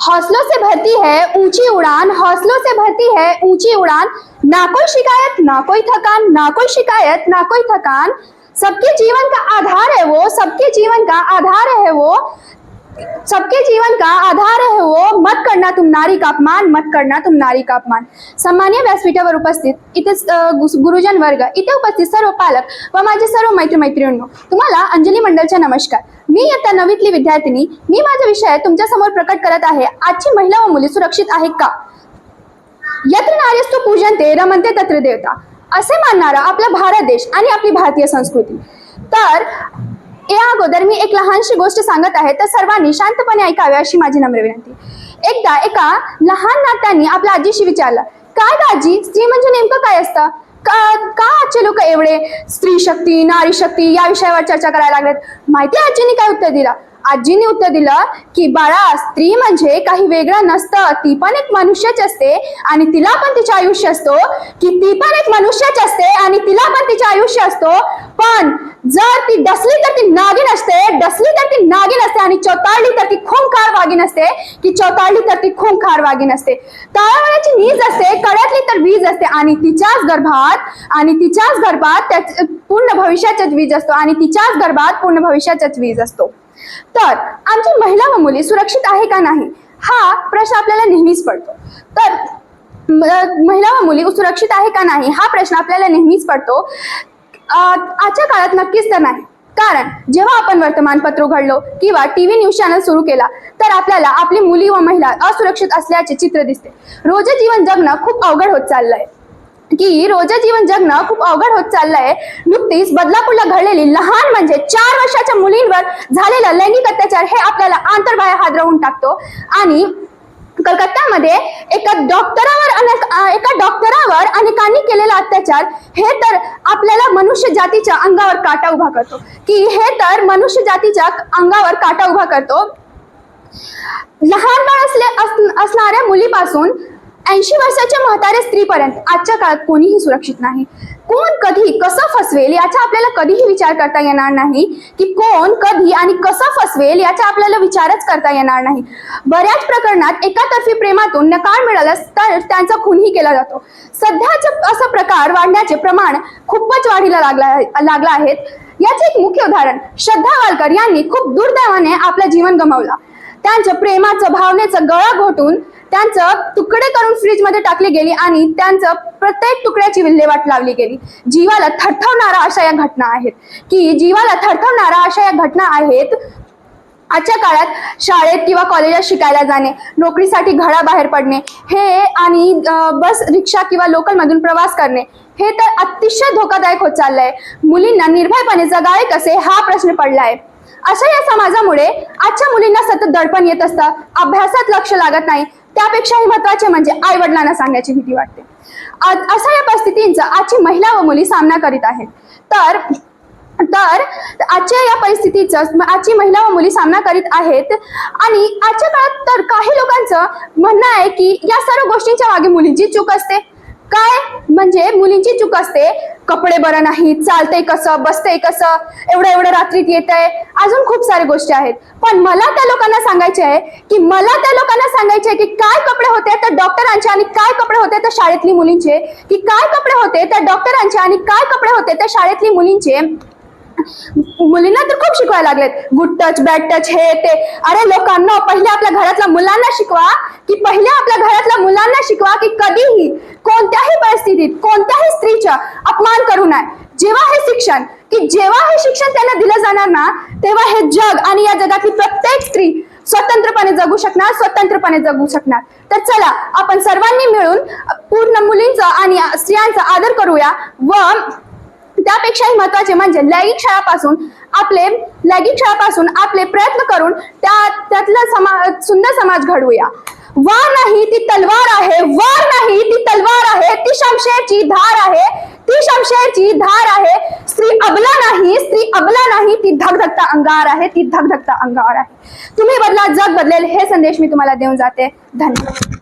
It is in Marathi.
हौसलों से भरती है ऊँची उड़ान, हौसलों से भरती है ऊँची उड़ान। ना कोई शिकायत, ना कोई थकान, ना कोई शिकायत, ना कोई थकान। सबके जीवन का आधार है वो, सबके जीवन का आधार है वो। सबके जीवन का आधार है वो। मत करना तुम नारी का अपमान मत करना तुम नारी का अपमान। सन्मान्य व्यासपीठावर उपस्थित इथे गुरुजन वर्ग इथे उपस्थित सर्व पालक व माझे सर्व मैत्री मैत्रिणींनो तुम्हाला अंजली मंडलच्या नमस्कार. मी आता नवीतली विद्यार्थिनी मी माझा विषय तुमच्यासमोर प्रकट करत आहे. आजची महिला व मुली सुरक्षित आहेत का? यत्र नार्यस्तु पूजनते रमनते तत्र देवता. असे मानणारा आपला भारत देश आणि आपली भारतीय संस्कृती. तर या अगोदर मी एक लहानशी गोष्ट सांगत आहे तर सर्वांनी शांतपणे ऐकावे अशी माझी नम्र विनंती. एकदा एका लहान नात्याने आपल्या आजीशी विचारलं काय ग आजी स्त्री म्हणजे नेमकं काय असतं? का का आजचे लोक एवढे स्त्री शक्ती नारी शक्ती या विषयावर चर्चा करायला लागलेत? माहिती आहे आजीने काय उत्तर दिलं? आजीने उत्तर दिलं की बाळा स्त्री म्हणजे काही वेगळं नसतं. ती पण एक मनुष्यच असते आणि तिला पण तिचे आयुष्य असतो. की ती पण एक मनुष्यच असते आणि तिला पण तिचे आयुष्य असतो. पण जर ती डसली तर ती नागिन असते डसली तर ती नागिन असते आणि चौताळली तर ती खूंखार वागिन असते. की चौताळली तर ती खूंखार वागिन असते. तळावळ्याची वीज असते कळ्यातली तर वीज असते आणि तिच्याच गर्भात आणि तिच्याच गर्भात त्या पूर्ण भविष्याच्याच वीज असतो आणि तिच्याच गर्भात पूर्ण भविष्याच्याच वीज असतो. तर आमची महिला व मुली सुरक्षित आहे का नाही? हा प्रश्न आपल्याला नेहमीच पडतो. तर म- महिला व मुली सुरक्षित आहे का नाही? हा प्रश्न आपल्याला नेहमीच पडतो. आजच्या काळात नक्कीच तर नाही कारण जेव्हा आपण वर्तमानपत्र उघडलो किंवा टी व्ही न्यूज चॅनल सुरू केला तर आपल्याला आपली मुली व महिला असुरक्षित असल्याचे चित्र दिसते. रोज जीवन जगणं खूप अवघड होत चाललंय. की रोज जीवन जगणं खूप अवघड होत चाललंय नुकतीच बदलापूरला घडलेली लहान म्हणजे चार वर्षाच्या मुलींवर झालेला लैंगिक अत्याचार हे आपल्याला आंतरबाह्य हादरवून टाकतो. आणि कलकत्त्यामध्ये एका डॉक्टरावर अनेक एका डॉक्टरावर अनेकांनी केलेला अत्याचार हे तर आपल्याला मनुष्य जातीच्या अंगावर काटा उभा करतो. की हे तर मनुष्य जातीच्या अंगावर काटा उभा करतो. लहान बाळ असले अस- असणाऱ्या मुलीपासून ऐंशी वर्षाच्या म्हाताऱ्या स्त्रीपर्यंत आजच्या काळात कोणीही सुरक्षित नाही. कोण कधी कसं फसवेल याचा आपल्याला कधीही विचार करता येणार नाही. की कोण कधी आणि कसं फसवेल याचा आपल्याला विचारच करता येणार नाही. बऱ्याच प्रकरणात एकातर्फी प्रेमातून नकार मिळाला तर त्यांचा खूनही केला जातो. सध्याचे असा प्रकार वाढण्याचे प्रमाण खूपच वाढीला लागला लागला आहेत. याचे एक मुख्य उदाहरण श्रद्धा वालकर यांनी खूप दुर्दैवाने आपलं जीवन गमावलं. त्यांच्या प्रेमाचं भावनेचं गळा घोटून त्यांचं तुकडे करून फ्रीजमध्ये टाकले टाकली गेली आणि त्यांचं प्रत्येक तुकड्याची विल्हेवाट लावली गेली. जीवाला थरथवणारा अशा या घटना आहेत. की जीवाला थरथवणारा अशा या घटना आहेत. आजच्या काळात शाळेत किंवा कॉलेजात शिकायला जाणे नोकरीसाठी घराबाहेर पडणे हे आणि बस रिक्षा किंवा लोकलमधून प्रवास करणे हे तर अतिशय धोकादायक होत चाललंय. मुलींना निर्भयपणे जगावे कसे हा प्रश्न पडलाय. अशा या समाजामुळे आजच्या मुलींना सतत दडपण येत असतं. अभ्यासात लक्ष लागत नाही. त्यापेक्षाही महत्त्वाचे म्हणजे आई वडिलांना सांगण्याची भीती वाटते. आ- अशा या परिस्थितींचा आजची महिला व मुली सामना करीत आहेत. तर तर आजच्या या परिस्थितीचं आजची महिला व मुली सामना करीत आहेत आणि आजच्या काळात तर काही लोकांचं म्हणणं आहे की या सर्व गोष्टींच्या मागे मुलींची चूक असते. काय? म्हणजे मुलींची चूक असते. कपडे बरं नाही चालतंय कसं बसतंय कसं एवढं एवढं रात्रीत येत आहे अजून खूप साऱ्या गोष्टी आहेत. पण मला त्या लोकांना सांगायचे आहे की मला त्या लोकांना सांगायचे आहे की काय कपडे होते त्या डॉक्टरांचे आणि काय कपडे होते त्या शाळेतली मुलींचे की काय कपडे होते त्या डॉक्टरांचे आणि काय कपडे होते त्या शाळेतली मुलींचे. मुलींना तर खूप शिकवायला लागलेत. गुड टच बॅड टच हे ते. अरे लोकांना पहिले आपल्या घरातल्या मुलांना शिकवा की पहिले आपल्या घरातल्या मुलांना शिकवा की कधीही कोणत्याही परिस्थितीत कोणत्याही स्त्रीचा अपमान करू नये. जेव्हा हे शिक्षण की जेव्हा हे शिक्षण त्यांना दिलं जाणार ना तेव्हा हे जग आणि या जगातली प्रत्येक स्त्री स्वतंत्रपणे जगू शकणार स्वतंत्रपणे जगू शकणार. तर चला आपण सर्वांनी मिळून पूर्ण मुलींचा आणि स्त्रियांचा आदर करूया. व त्यापेक्षाही महत्त्वाचे म्हणजे लैंगिक छळापासून आपले लैंगिक छळापासून आपले प्रयत्न करून त्या त्यातला समा सुंदर समाज घडवूया. वार नाही ती तलवार आहे. वार नाही ती तलवार आहे. ती शमशेरची धार आहे. ती शमशेरची धार आहे. स्त्री अबला नाही स्त्री अबला नाही ती धगधगता अंगार आहे. ती धगधगता अंगार आहे. तुम्ही बदला जग बदलेल हे संदेश मी तुम्हाला देऊन जाते. धन्यवाद.